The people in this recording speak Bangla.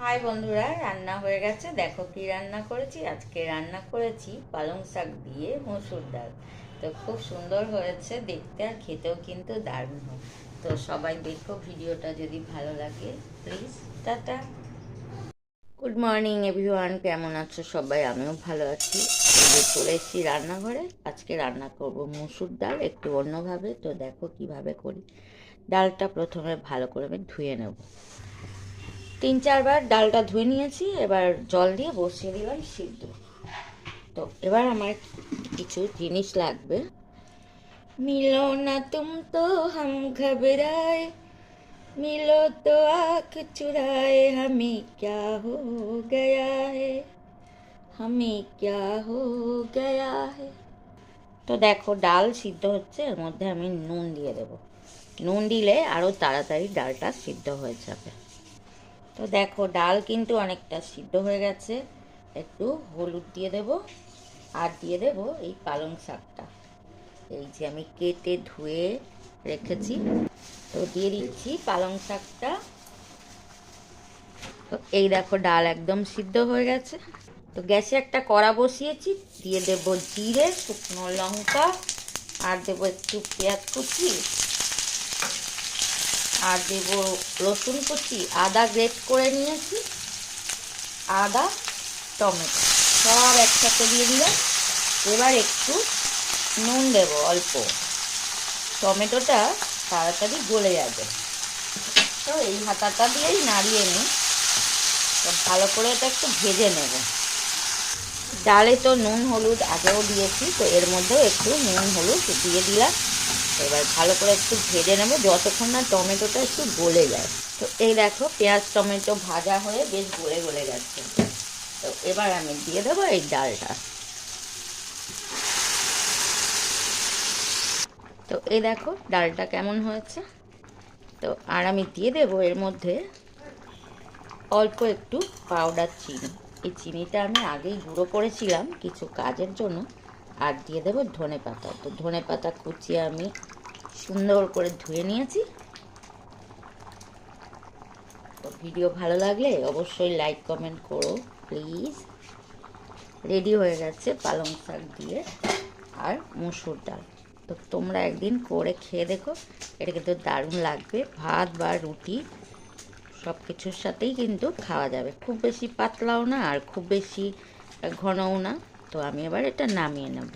হাই বন্ধুরা, রান্না হয়ে গেছে। দেখো কি রান্না করেছি। আজকে রান্না করেছি পালং শাক দিয়ে মসুর ডাল। তো খুব সুন্দর হয়েছে দেখতে আর খেতেও কিন্তু দারুণ। তো সবাই দেখো ভিডিওটা যদি ভালো লাগে please tata. Good morning everyone কেমন আছো সবাই? আমিও ভালো আছি। চলে এসেছি রান্নাঘরে। আজকে রান্না করব মসুর ডাল একটু অন্যভাবে। তো দেখো কীভাবে করি। ডালটা প্রথমে ভালো করে আমি ধুয়ে নেব। তিন চারবার ডালটা ধুয়ে নিয়েছি, এবার জল দিয়ে বসিয়ে দিলাম সিদ্ধ। তো এবার আমার কিছু জিনিস লাগবে। মিলো না তুম তো হাম ঘবরায় মিলো তো আখ চুরায়, হামি ক্যা হো গয়া হে, হামি ক্যা হো গয়া হে। তো দেখো, ডাল সিদ্ধ হচ্ছে, এর মধ্যে আমি নুন দিয়ে দেবো। নুন দিলে আরও তাড়াতাড়ি ডালটা সিদ্ধ হয়ে যাবে। তো দেখো, ডাল কিন্তু অনেকটা সিদ্ধ হয়ে গেছে। একটু হলুদ দিয়ে দেব আর দিয়ে দেব এই পালং শাকটা। এই যে আমি কেটে ধুয়ে রেখেছি। তো দিয়ে দিচ্ছি পালং শাকটা। তো এই দেখো, ডাল একদম সিদ্ধ হয়ে গেছে। তো গ্যাসে একটা কড়া বসিয়েছি, দিয়ে দেব জিরে, শুকনো লঙ্কা আর দেব একটু পেঁয়াজ কুচি। আর দেব রসুন কুচি, আদা গ্রেট করে নিয়েছি, আদা, টমেটো, সব একসাথে দিয়ে দিলাম। এবার একটু নুন দেব অল্প। টমেটোটা তাড়াতাড়ি গলে যাবে। তো এই হাতাটা দিয়েই নাড়িয়ে নিই। ভালো করে এটা একটু ভেজে নেব। ডালে তো নুন, হলুদ আগেও দিয়েছি, তো এর মধ্যেও একটু নুন, হলুদ দিয়ে দিলাম। এবার ভালো করে একটু ভেজে নেব, যতক্ষণ না টমেটোটা একটু গলে যায়। তো এই দেখো, পেঁয়াজ, টমেটো ভাজা হয়ে বেশ গলে গলে গেছে। তো এবার আমি দিয়ে দেবো এই ডালটা। তো এই দেখো, ডালটা কেমন হয়েছে? তো আর আমি দিয়ে দেবো এর মধ্যে অল্প একটু পাউডার চিনি। এই চিনিটা আমি আগেই গুঁড়ো করেছিলাম কিছু কাজের জন্য। আর দিয়ে দেবো ধনে পাতা। তো ধনে পাতা কুচিয়ে আমি সুন্দর করে ধুয়ে নিয়েছি। তো ভিডিও ভালো লাগলে অবশ্যই লাইক, কমেন্ট করো, প্লিজ। রেডি হয়ে গেছে পালং শাক দিয়ে আর মুসুর ডাল। তো তোমরা একদিন করে খেয়ে দেখো, এটা কিন্তু দারুণ লাগবে। ভাত বা রুটি সব কিছুর সাথেই কিন্তু খাওয়া যাবে। খুব বেশি পাতলাও না আর খুব বেশি ঘনও না। তো আমি এবার এটা নামিয়ে নেব।